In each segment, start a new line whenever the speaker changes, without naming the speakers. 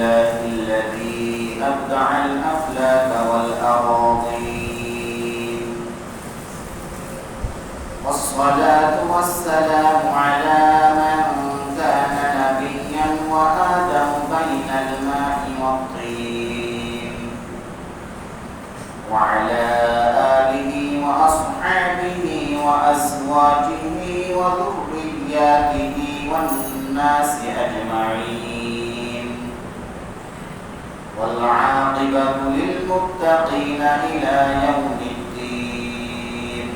لله الذي أبدع الأفلاك والأراضين. والصلاة والسلام على من كان نبيا وآدم بين الماء والطين. وعلى آله وأصحابه وأزواجه وذرياته والناس أجمعين. والعاقبة للمتقين إلى يوم الدين.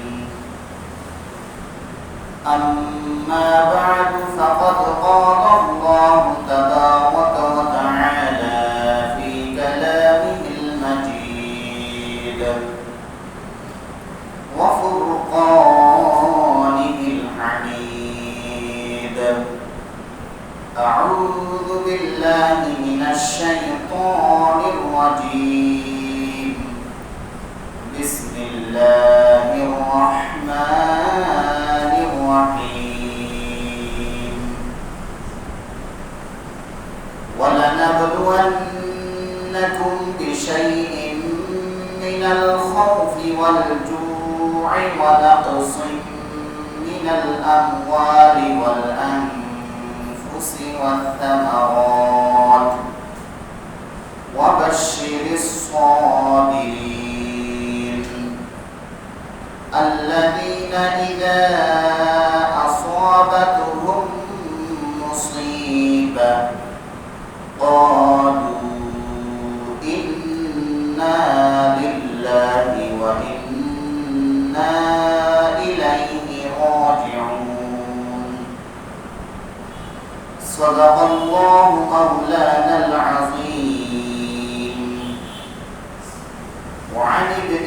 أما بعد فقد قال الله تبارك uh,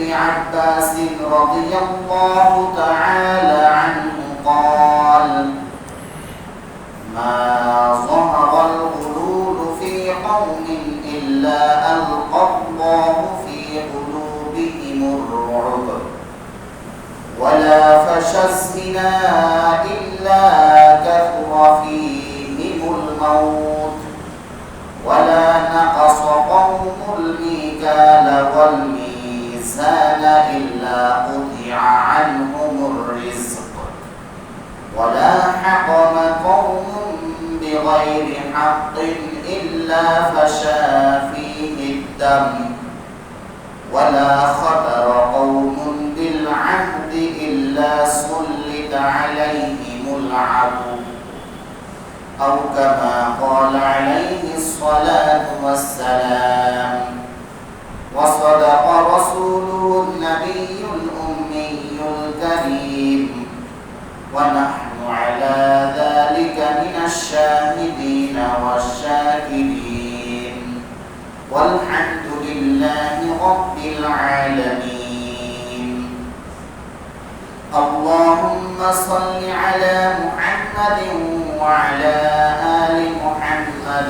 ابن عباس رضي الله تعالى عنه قال ما ظهر الغلول في قوم إلا ألقى الله في قلوبهم الرعب. ولا فشى الزنا إلا كثر فيهم الموت. ولا نقص قوم الميكال والميزان إلا قطع عنهم الرزق. ولا حكم قوم بغير حق إلا فشى فيه الدم. ولا خطر قوم بالعهد إلا سلط عليهم العدو. أو كما قال عليه الصلاة والسلام وصدق رسوله النبي الأمي الكريم. ونحن على ذلك من الشاهدين والشاكرين. والحمد لله رب العالمين. اللهم صل على محمد وعلى آل محمد.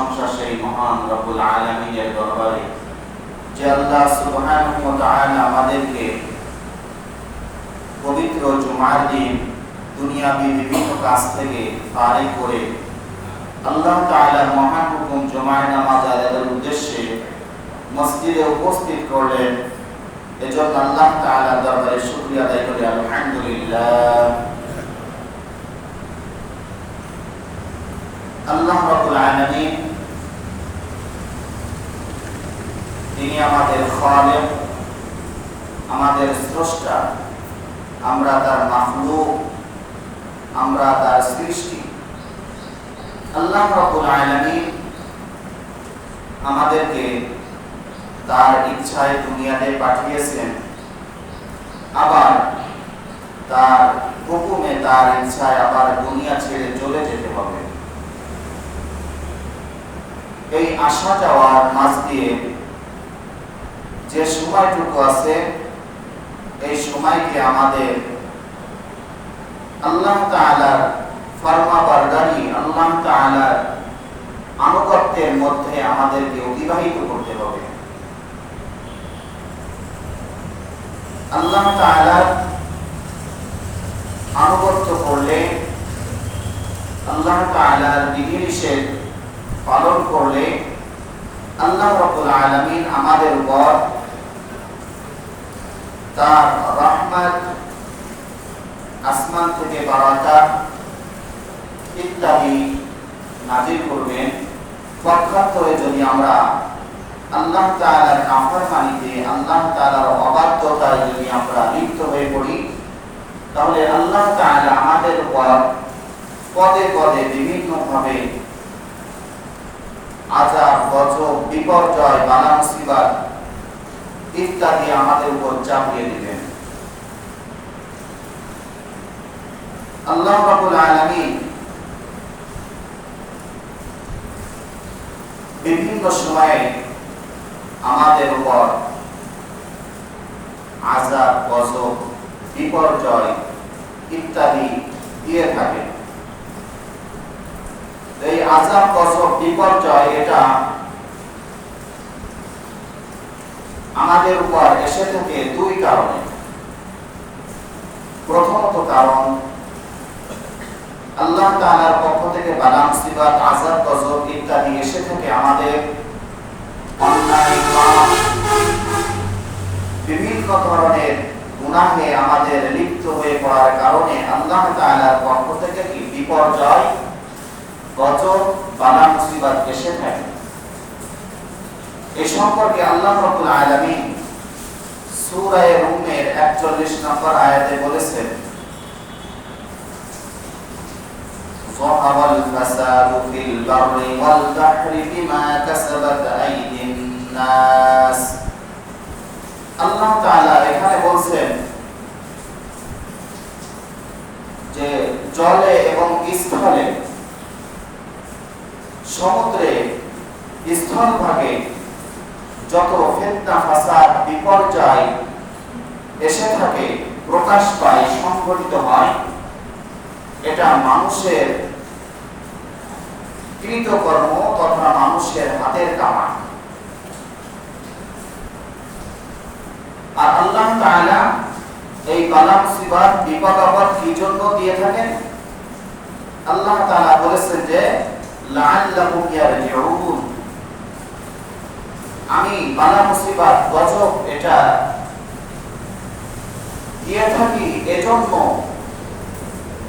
প্রশংসা সেই মহান রব্বুল আলামিনের দরবারে। যে আল্লাহ সুবহানাহু ওয়া তাআলা আমাদেরকে পবিত্র জুমার দিন দুনিয়াবি বিভিন্ন কাজ থেকে ফারিগ করে আল্লাহ তাআলার মহান হুকুম জুমার নামাজ আদায়ের উদ্দেশ্যে মসজিদে উপস্থিত করলেন। এজন্য আল্লাহ তাআলার দরবারে শুকরিয়া আদায় করি, আলহামদুলিল্লাহ। আল্লাহ রাব্বুল আলামিন তিনি আমাদের খালেক আমাদের স্রষ্টা, আমরা তার মাখলুক, আমরা তার সৃষ্টি। আল্লাহ রাব্বুল আলামিন আমাদেরকে তার ইচ্ছায় দুনিয়াতে পাঠিয়েছেন। আবার তার হুকুমে তার ইচ্ছায় আবার দুনিয়া ছেড়ে চলে যেতে হবে। এই আশা যাওয়ার মাঝ দিয়ে যে সময়টুকু আছে, এই সময়কে আমাদের আল্লাহ তাআলার ফরমা বারদারি আল্লাহ তাআলার আনুগত্যের মধ্যে আমাদেরকে অতিবাহিত করতে হবে। আল্লাহ তাআলার আনুগত্য করলে, আল্লাহ তাআলার বিধিনিষেধ পালন করলে, আল্লাহ রাব্বুল আলামিন আমাদের উপর তার রহমত আসমান থেকে বারাকাত ইত্যাদি নাজিল করবেন। পক্ষান্তরে যদি আমরা আল্লাহ তাআলার নাফরমানিতে, আল্লাহ তাআলার অবাধ্যতায় যদি আমরা লিপ্ত হয়ে পড়ি, তাহলে আল্লাহ তাআলা আমাদের উপর পদে পদে বিভিন্ন ভাবে আজাব গজব, বিপর্যয় বালা মুসিবত ইত্যাদি আমাদের উপর চাপিয়ে দিবেন। আল্লাহ আলামিন বিভিন্ন সময়ে আমাদের উপর বিপর্যয় ইত্যাদি দিয়ে থাকে এই আজাব গজব, বিপর্যয়, এটা আমাদের উপর এসে থাকে দুই কারণে। প্রথমত কারণ, আল্লাহ তাআলার পক্ষ থেকে বালা মুসিবত আযাব, গজব ইত্যাদি এসে থাকে আমাদের অন্যায় বিভিন্ন ধরনের গুনাহে আমাদের লিপ্ত হয়ে পড়ার কারণে আল্লাহ তাআলার পক্ষ থেকে কি বিপর্যয়, গজব বালা মুসিবত এসে থাকে। এ সম্পর্কে আল্লাহ রাব্বুল আলামিন সূরা রুমের 41 নম্বর আয়াতে বলেছেন ظهر الفساد في البر والبحر بما كسبت أيدي الناس আল্লাহ তাআলা এখানে বলছেন যে জলে এবং স্থলে সমুদ্রে স্থলভাগে যত ফেতনা, ফাসাদ, বিপর্যয় এসে থাকে, প্রকাশ পায়, সংঘটিত হয়, এটা মানুষের কৃতকর্ম তথা মানুষের হাতের কামা। আর আল্লাহ তাআলা এই বালা মুসিবত বিপদ, আপদ কি জন্য দিয়ে থাকেন? আল্লাহ তাআলা বলেছেন যে লাআল্লাকুম ইয়ারজিউন। আমি বালা মুসিবত, গজব এটা। দিয়ে থাকি এজন্য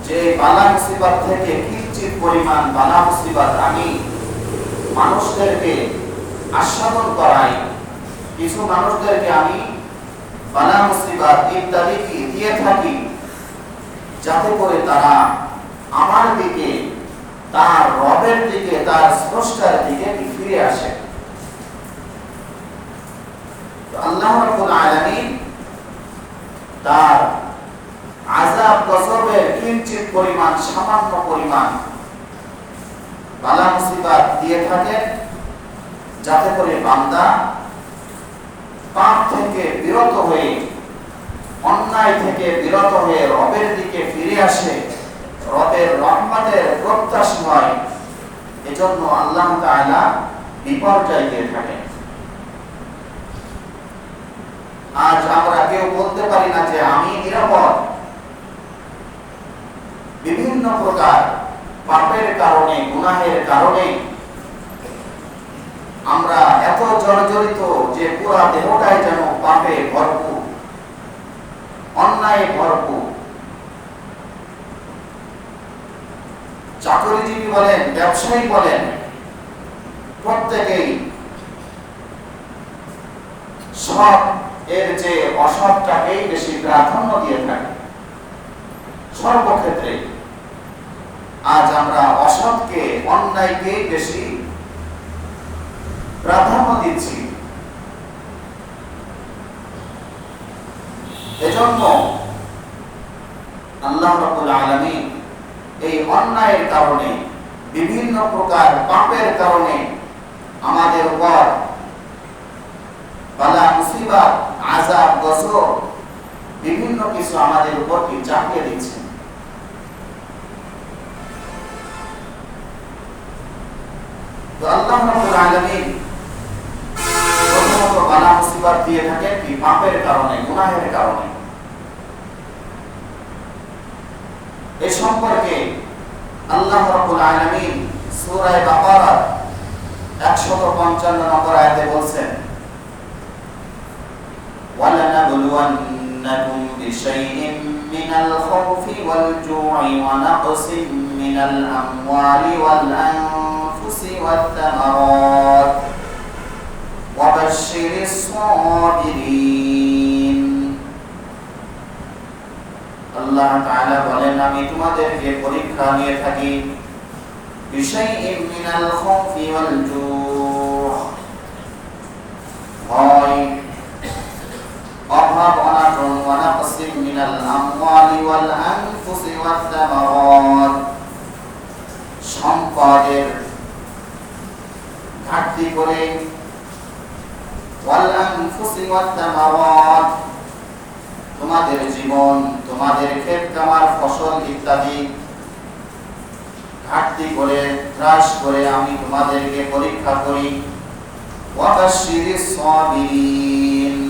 যে বালা মুসিবত থেকে কিঞ্চিত পরিমাণ বালা মুসিবত আমি মানুষদেরকে আস্বাদন করাই। কিছু মানুষদেরকে আমি বালা মুসিবত ইত্যাদি দিয়ে থাকি, যাতে করে তারা আমার দিকে, তার রবের দিকে, তার স্রষ্টার দিকে ফিরে আসে। বিরত হয়ে, অন্যায় থেকে বিরত হয়ে রবের দিকে ফিরে আসে, রবের রহমতের এজন্য আল্লাহ তাআলা বিপর্যয় দিয়ে থাকেন। আজ আমরা কেউ বলতে পারি না যে আমি নিরাপদ। বিভিন্ন প্রকার পাপের কারণে, গুনাহের কারণে আমরা এত জর্জরিত যে পুরা দেহটাই যেন পাপে ভরপুর, অন্যায় ভরপুর। চাকরিজীবী বলেন, ব্যবসায়ী বলেন, প্রত্যেকেই সব এর যে অসৎটাকেই বেশি প্রাধান্য দিয়ে থাকে। সর্বক্ষেত্রে আজ আমরা অসৎকে, অন্যায়কে বেশি প্রাধান্য দিচ্ছি। এজন্য আল্লাহ রাব্বুল আলামিন এই অন্যায়ের কারণে, বিভিন্ন প্রকার পাপের কারণে আমাদের উপর বালা, মুসিবত, আযাব, গজব, বিভিন্ন কিছু আমাদের চাপিয়ে কারণে কারণে। এ সম্পর্কে আল্লাহ রাব্বুল আলামিন সূরা বাকারা 155 নম্বর আয়াতে বলছেন ولنبلونكم بشيء من الخوف والجوع ونقص من الأموال والأنفس والثمرات وبشر الصابرين আল্লাহ তাআলা বলেন আমি তোমাদেরকে পরীক্ষা নিয়ে থাকি বিশাইইন মিনাল খাউফি ওয়াল জুহ ভয় আমওয়ালি ওয়াল আনফুসি ওয়াত থামারাত সম্পদের ঘাটতি করে তোমাদের জীবন, তোমাদের ক্ষেত কামার ফসল ইত্যাদি ঘাটতি করে হ্রাস করে আমি তোমাদেরকে পরীক্ষা করি। ওয়াবাশশিরিস সাবিরিন।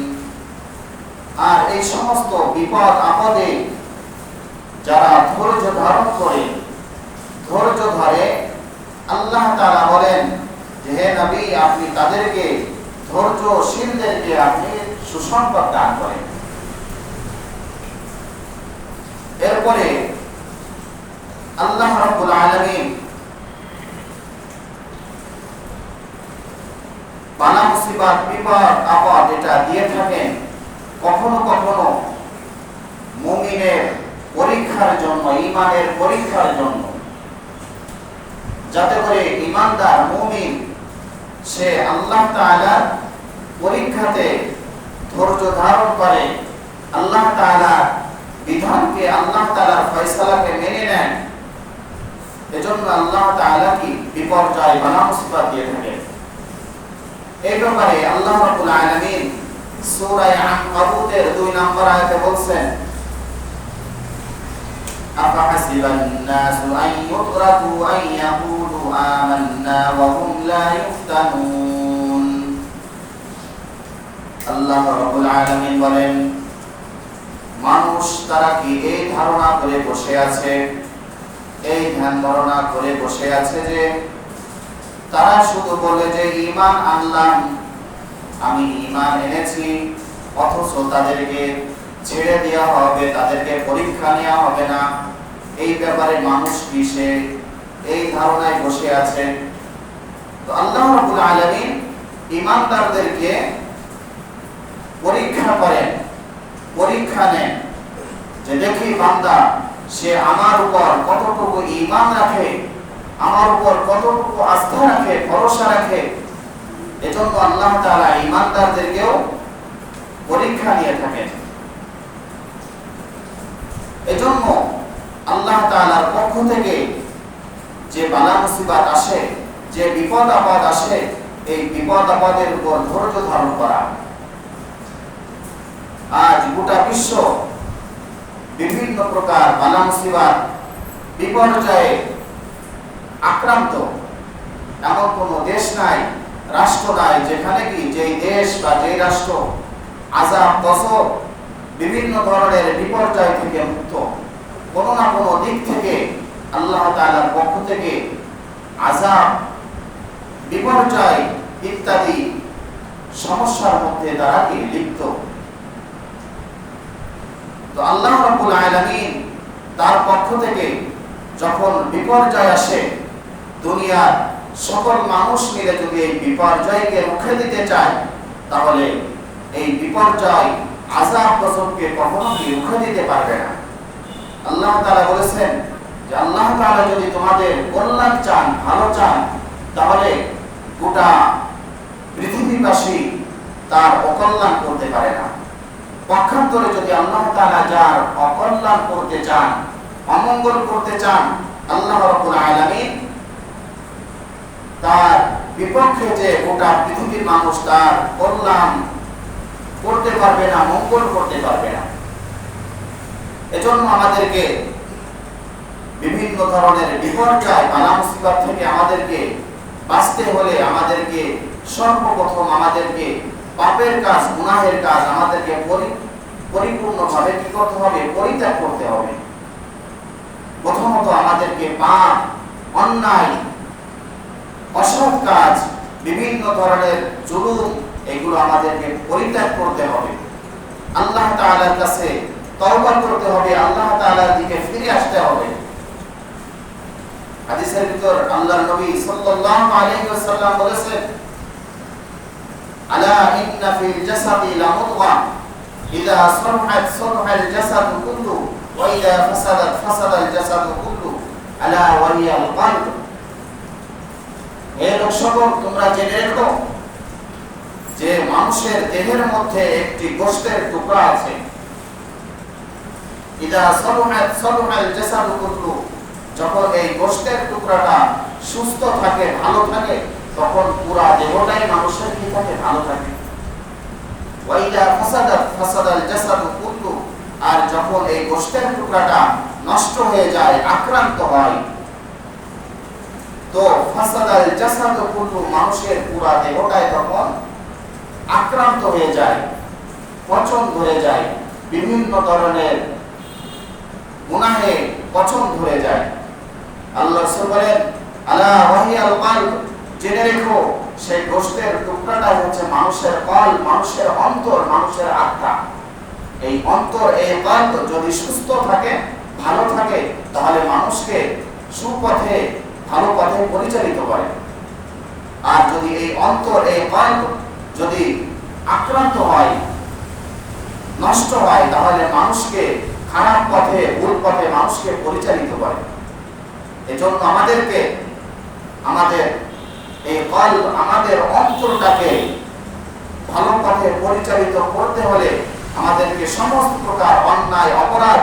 আর এই সমস্ত বিপদ আপদে যারা ধৈর্য ধারণ করে, ধৈর্য ধরে আল্লাহ তাআলা বলেন যে, হে নবী, আপনি তাদেরকে ধৈর্যশীলদেরকে আপনি সুসংবাদ দান করেন। এরপরে আল্লাহ রাব্বুল আলামিন বালা মুসিবত, বিপদ, আপদ এটা দিয়ে থাকেন। কখনো কখনো মুমিনের পরীক্ষার জন্য ইমানের পরীক্ষার জন্য। যাতে করে ইমানদার মুমিন, সে আল্লাহ তাআলার পরীক্ষাতে ধৈর্য ধারণ করে, আল্লাহ তাআলার বিধানকে, আল্লাহ তাআলার ফয়সালাকে মেনে নেন এজন্য আল্লাহ তাআলা কি বিপর্যয়, বালা মুসিবত দিয়ে থাকেন। এই ব্যাপারে আল্লাহ রাব্বুল আলামিন আনকাবুতের নম্বর আয়াতে বলছেন বলেন, মানুষ তারা কি এই ধারণা করে বসে আছে, এই ধ্যান ধারণা করে বসে আছে যে, তারা শুধু বলে যে ইমান আনলাম আমি ঈমান এনেছি, অথচ তাদেরকে ছেড়ে দেওয়া হবে, তাদেরকে পরীক্ষা নেওয়া হবে না। এই ব্যাপারে মানুষ কি সে? এই ধারণায় বসে আছে। তো আল্লাহ রাব্বুল আলামিন ঈমানদারদেরকে পরীক্ষা করেন, পরীক্ষা নেন। যে দেখি বান্দা, সে আমার উপর কতটুকু ঈমান রাখে, আমার উপর কতটুকু আস্থা রাখে, ভরসা রাখে, এজন্য আল্লাহ তাআলা ঈমানদারদেরকেও পরীক্ষা নিয়ে থাকেন। এজন্য আল্লাহ তাআলার পক্ষ থেকে যে বালা মুসিবত আসে, যে বিপদ আপদ আসে, এই বিপদ আপদের উপর ধৈর্য ধারণ করা। আজ গোটা বিশ্ব বিভিন্ন প্রকার বালা মুসিবত, বিপর্যয়ে আক্রান্ত, এমন কোনো দেশ নাই রাষ্ট্র নাই, যেখানে কি যেই দেশ বা যেই রাষ্ট্র আজাব গজব বিভিন্ন ধরনের বিপর্যয় থেকে মুক্ত, কোনো না কোনো দিক থেকে আল্লাহ তাআলার পক্ষ থেকে আজাব, বিপর্যয় ইত্যাদি সমস্যার মধ্যে তারা কি লিপ্ত? তো আল্লাহ রাব্বুল আলামিন তার পক্ষ থেকে যখন বিপর্যয় আসে, দুনিয়ার সকল মানুষ মিলে যদি এই বিপর্যয়কে রুখে দিতে চায়, তাহলে এই বিপর্যয় আজাব গজবকে কখনো কি রুখে দিতে পারবে না। আল্লাহ তাআলা বলেছেন যে আল্লাহ তাআলা যদি তোমাদের কল্যাণ চান, ভালো চান, তাহলে গোটা পৃথিবীবাসী তার অকল্যাণ করতে পারে না। পক্ষান্তরে যদি আল্লাহ তারা যার অকল্যাণ করতে চান, অমঙ্গল করতে চান, আল্লাহ রাব্বুল আলামিন তার বিপক্ষে যে গোটা পৃথিবীর মানুষ তার কল্যাণ করতে পারবে না, মঙ্গল করতে পারবে না। এজন্য আমাদেরকে বিভিন্ন ধরনের বিপর্যয় বালা মুসিবত থেকে আমাদেরকে বাঁচতে হলে আমাদেরকে সর্বপ্রথম আমাদেরকে পাপের কাজ, গুনাহের কাজ আমাদেরকে পরি- পরিপূর্ণভাবে কি করতে হবে? পরিত্যাগ করতে হবে। প্রথমত আমাদেরকে পাপ, অন্যায় অসৎ কাজ, বিভিন্ন ধরনের জুলুম, এগুলো আমাদেরকে পরিত্যাগ করতে হবে। আল্লাহ তাআলার কাছে তওবা করতে হবে, আল্লাহ তাআলার দিকে ফিরে আসতে হবে। হাদিসের ভিতর আল্লাহর নবী সাল্লাল্লাহু আলাইহি ওয়াসাল্লাম বলেছেন, আলা ইন্না ফিল জাসাদি লামুদগা ইযা সলহাত সলহাল জাসাদু কুল্লু, ওয়া ইযা ফাসাদাত ফাসাদাল জাসাদু কুল্লু, আলা ওয়া হিয়াল কলব তোমরা জেনে রেখো যে মানুষের দেহের মধ্যে একটি গোশতের টুকরা আছে। যখন এই গোশতের টুকরাটা সুস্থ থাকে, ভালো থাকে, তখন পুরা দেহটাই মানুষের কি থাকে। ভালো থাকে আর যখন এই গোশতের টুকরাটা নষ্ট হয়ে যায়, আক্রান্ত হয় তো ফাসাদাল জাসাদু কুল্লু মানুষের পুরা দেহটাই তখন আক্রান্ত হয়ে যায়, পচন ধরে যায়, বিভিন্ন ধরনের গুনাহে পচন ধরে যায়। আল্লাহ বলেন, আলা ওয়াহিয়াল কলব জেনে রেখো, সেই গোশতের টুকরাটা হচ্ছে মানুষের কল মানুষের অন্তর, মানুষের আত্মা। এই অন্তর, এই কল্প যদি সুস্থ থাকে, ভালো থাকে, তাহলে মানুষকে সুপথে ভালো পথে পরিচালিত করে। আর যদি এই অন্তর, এই কল্প যদি আক্রান্ত হয়, নষ্ট হয়, তাহলে মানুষকে খারাপ পথে, ভুল পথে মানুষকে পরিচালিত করে। এজন্য আমাদেরকে, আমাদের এই কল আমাদের অন্তরটাকে ভালো পথে পরিচালিত করতে হলে আমাদেরকে সমস্ত প্রকার অন্যায়, অপরাধ,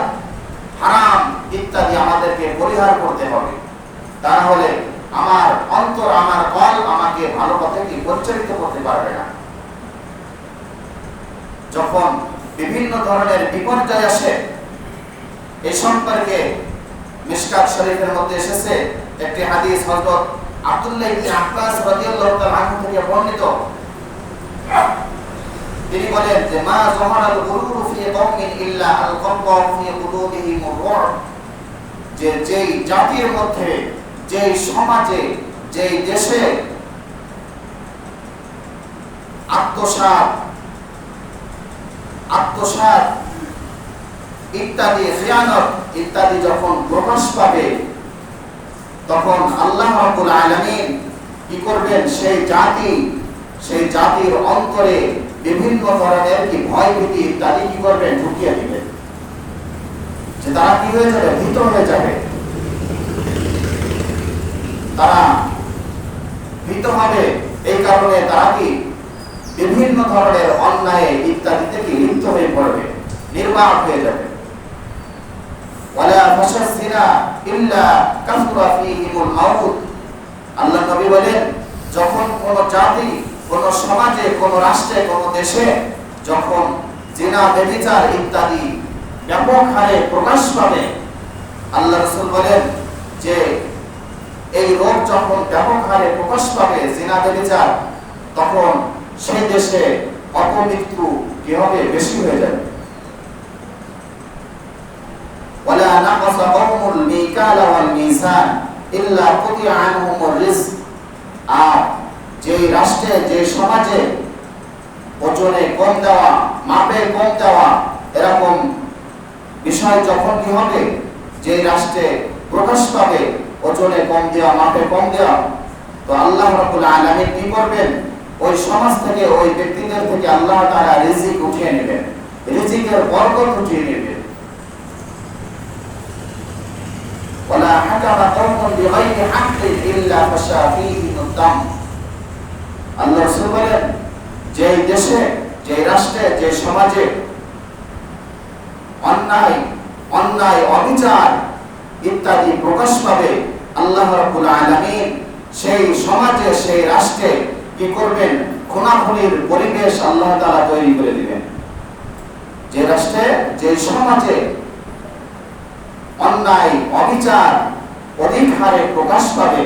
হারাম ইত্যাদি আমাদেরকে পরিহার করতে হবে। তা না হলে আমার অন্তর, আমার কল আমাকে ভালো পথে কি পরিচালিত করতে পারবে না। যখন বিভিন্ন ধরনের বিপর্যয় আসে এই সম্পর্কে মিশকাত শরীফের মধ্যে এসেছে একটি হাদিস হযরত আব্দুল্লাহ ইবনে আব্বাস রাদিয়াল্লাহু তাআলা থেকে বর্ণিত। তিনি বলেন যে, মা জহরাল গুরুরু ফি কওমিন ইল্লা আল ফি কুলুবিহিম যে যেই জাতির মধ্যে যেই সমাজে, যেই দেশে আত্মসাৎ আত্মসাৎ ইত্যাদি, খিয়ানত ইত্যাদি যখন প্রকাশ পাবে, তখন আল্লাহ রাব্বুল আলামিন কি করবেন? সেই জাতি, সেই জাতির অন্তরে বিভিন্ন ধরনের কি ভয় ভীতি ইত্যাদি কি করবেন? ঢুকিয়ে দিবেন। যে তারা কি হয়ে যাবে? ভীত হয়ে যাবে। তারা ভীত হবে। এই কারণে তারা কি বিভিন্ন ধরনের অন্যায় ইত্যাদিতে কি লিপ্ত হয়ে পড়বে, নির্বাক হয়ে যাবে। আল্লাহ যখন কোন জাতি, কোন সমাজে, কোন রাষ্ট্রে, কোন দেশে যখন জিনা, ব্যভিচার ইত্যাদি ব্যাপক হারে প্রকাশ পাবে, আল্লাহ রাসূল বলেন যে এই রোগ যখন ব্যাপক হারে প্রকাশ পাবে জিনা ব্যভিচার তখন সেই দেশে অপমৃত্যু কি হবে বেশি হয়ে যাবে ولا نقص قوم الميكال والميزان إلا قطع عنهم الرزق আর যে রাষ্ট্রে যে সমাজে ওজনে কম দেওয়া মাপে কম দেওয়া এরকম বিষয় যখন কি হবে যে রাষ্ট্রে প্রকাশ পাবে ওজনে কম দেওয়া মাপে কম দেওয়া তো আল্লাহ রাব্বুল আলামিন কি করবেন ওই সমাজ থেকে ওই ব্যক্তিদের থেকে আল্লাহ তাআলা রিজিক উঠিয়ে নেবেন রিজিকের বরকত উঠিয়ে নেবেন ولا حكم قوم بغير حق إلا فشى فيهم الدم আল্লাহ রাসূল বলেন যে দেশে যে রাষ্ট্রে যে সমাজে অন্যায় অন্যায় অবিচার ইত্যাদি প্রকাশ পাবে। আল্লাহ রাব্বুল আলামিন সেই সমাজে, সেই রাষ্ট্রে কি করবেন? খুনাখুনির পরিবেশ আল্লাহ তাআলা তৈরি করে দিবেন। যে রাষ্ট্রে, যে সমাজে অন্যায়, অবিচার অধিক হারে প্রকাশ পাবে,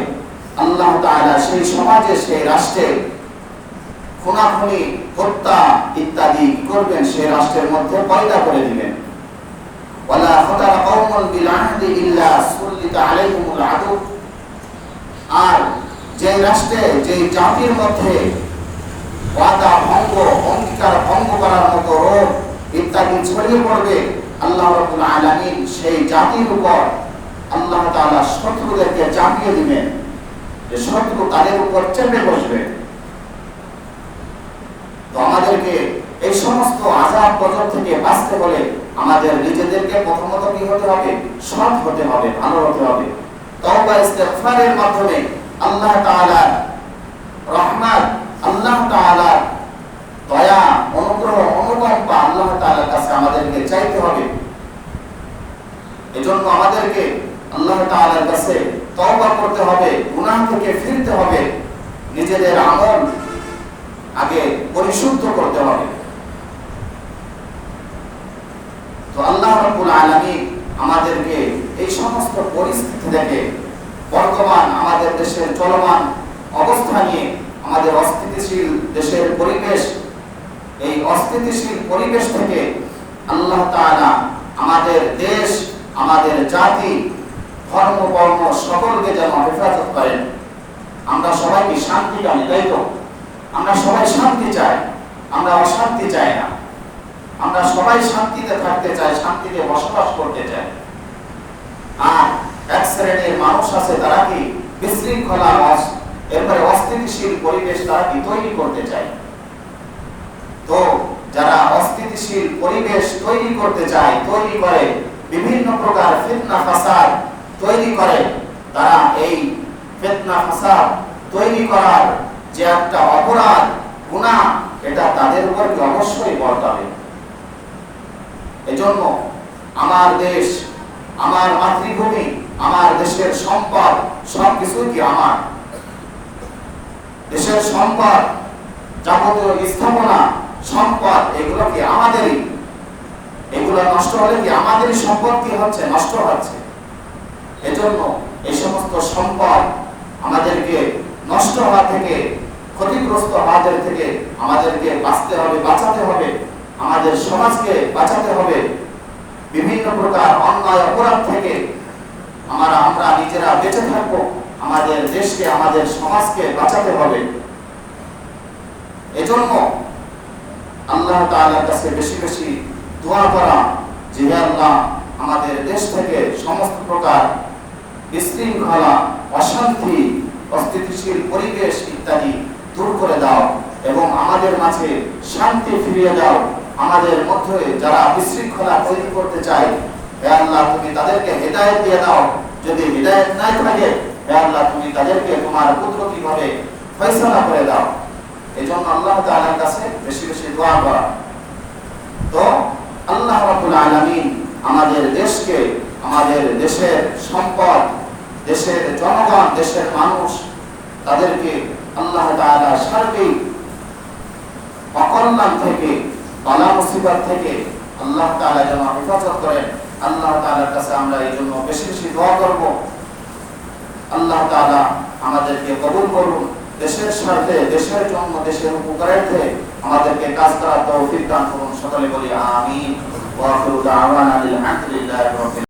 আল্লাহ তাআলা সেই সমাজে, সেই রাষ্ট্রে খুনাখুনি, হত্যা ইত্যাদি করবেন? সেই রাষ্ট্রের মধ্যে পয়দা করে দিবেন। খতারা কওমুন বিল আহদি ইল্লা সুল্লিতা আলাইহিমুল আদু। আর যে রাষ্ট্রে যে জাতির মধ্যে ওয়াদা ভঙ্গ, অঙ্গীকার ভঙ্গ করার মতো রোগ, ইত্যাদি ছড়িয়ে পড়বে, আল্লাহ রাব্বুল আলামিন সেই জাতির উপর আল্লাহ তাআলা শত্রুদেরকে চাপিয়ে দিবেন। যে শত্রু তাদের উপর চেপে বসবে। তো আমাদেরকে এই সমস্ত আজাব গজব থেকে বাঁচতে হলে আমাদের নিজেদেরকে প্রথমত কি হতে হবে? সৎ হতে হবে, ভালো হতে হবে। তওবা ইস্তেগফারের মাধ্যমে আল্লাহ তাআলার রহমত, আল্লাহ তাআলার দয়া, অনুগ্রহ, অনুকম্পা আল্লাহ তাআলার কাছে আমাদেরকে চাইতে হবে। এজন্য আমাদেরকে আল্লাহ তাআলার কাছে তওবা করতে হবে, গুনাহ থেকে ফিরতে হবে। নিজেদের আমল আগে পরিশুদ্ধ করতে হবে। তো আল্লাহ রাব্বুল আলামিন আমাদেরকে এই সমস্ত পরিস্থিতি থেকে বর্তমান আমাদের দেশের চলমান অবস্থা নিয়ে আমাদের অস্থিতিশীল দেশের পরিবেশ, এই অস্থিতিশীল পরিবেশ থেকে আল্লাহ তাআলা আমাদের দেশ, আমাদের জাতি, ধর্ম বর্ণ সকলকে যেন হেফাজত করেন। আমরা সবাইকে শান্তি জানি তাই তো আমরা সবাই শান্তি চাই। আমরা অশান্তি চাই না। আমরা সবাই শান্তিতে থাকতে চাই, শান্তিতে বসবাস করতে চাই। আর এক শ্রেণির মানুষ আছে, তারা কি বিশৃঙ্খলা এরপরে অস্থিতিশীল পরিবেশ তারা কি তৈরি করতে চায়? তো যারা অস্থিতিশীল পরিবেশ তৈরি করতে চায়, তৈরি করে বিভিন্ন প্রকার ফিতনা, ফাসাদ তৈরি করে, তারা এই ফিতনা, ফাসাদ তৈরি করার যে একটা অপরাধ, গুনাহ, এটা তাদের উপর অবশ্যই বর্তাবে? এজন্য আমার দেশ, আমার মাতৃভূমি, আমার দেশের সম্পদ সব কিছুই কি আমার? দেশের সম্পদ, যাবতীয় স্থাপনা, সম্পদ, এগুলো কি আমাদেরই? এগুলো নষ্ট হলে কি আমাদেরই সম্পদ কি হচ্ছে? নষ্ট হচ্ছে। এজন্য এই সমস্ত সম্পদ আমাদেরকে নষ্ট হওয়া থেকে, ক্ষতিগ্রস্ত হওয়াদের থেকে আমাদেরকে বাঁচতে হবে, বাঁচাতে হবে। আমাদের সমাজকে বাঁচাতে হবে। বিভিন্ন প্রকার অন্যায়, অপরাধ থেকে আমরা আমরা নিজেরা বেঁচে থাকব। আমাদের দেশকে, আমাদের সমাজকে বাঁচাতে হবে। এজন্য আল্লাহ তাআলার কাছে বেশি বেশি দোয়া করা যে আল্লাহ, আমাদের দেশ থেকে সমস্ত প্রকার বিশৃঙ্খলা, অশান্তি, অস্থিতিশীল পরিবেশ ইত্যাদি দূর করে দাও এবং আমাদের মাঝে শান্তি ফিরিয়ে দাও। আমাদের মধ্যে যারা বিশৃঙ্খলা তৈরি করতে চায়, হে আল্লাহ, তুমি তাদেরকে হেদায়েত দিয়ে দাও। যদি হেদায়েত নাই থাকে, হে আল্লাহ, তুমি তাদেরকে তোমার কুদরতিভাবে ফয়সালা করে দাও? এই জন্য আল্লাহ তাআলার কাছে বেশি বেশি দোয়া করা। তো আল্লাহ রাব্বুল আলামিন আমাদের দেশকে, আমাদের দেশের সম্পদ, দেশের জনগণ, দেশের মানুষ, তাদেরকে আল্লাহ তাআলা সার্বিক অকল্যাণ থেকে বালা মুসিবত থেকে আল্লাহ তাআলা যেন হেফাজত করেন, আল্লাহ তাআলার কাছে আমরা এই জন্য বেশি বেশি দোয়া করব। আল্লাহ তাআলা আমাদেরকে কবুল করুন, দেশের স্বার্থে, দেশের জন্য, দেশের উপকারার্থে আমাদেরকে কাজ করার তৌফিক দান করুন। সকলে বলি আমিন। ওয়া আখিরু দাওয়ানা আলহামদুলিল্লাহি রাব্বিল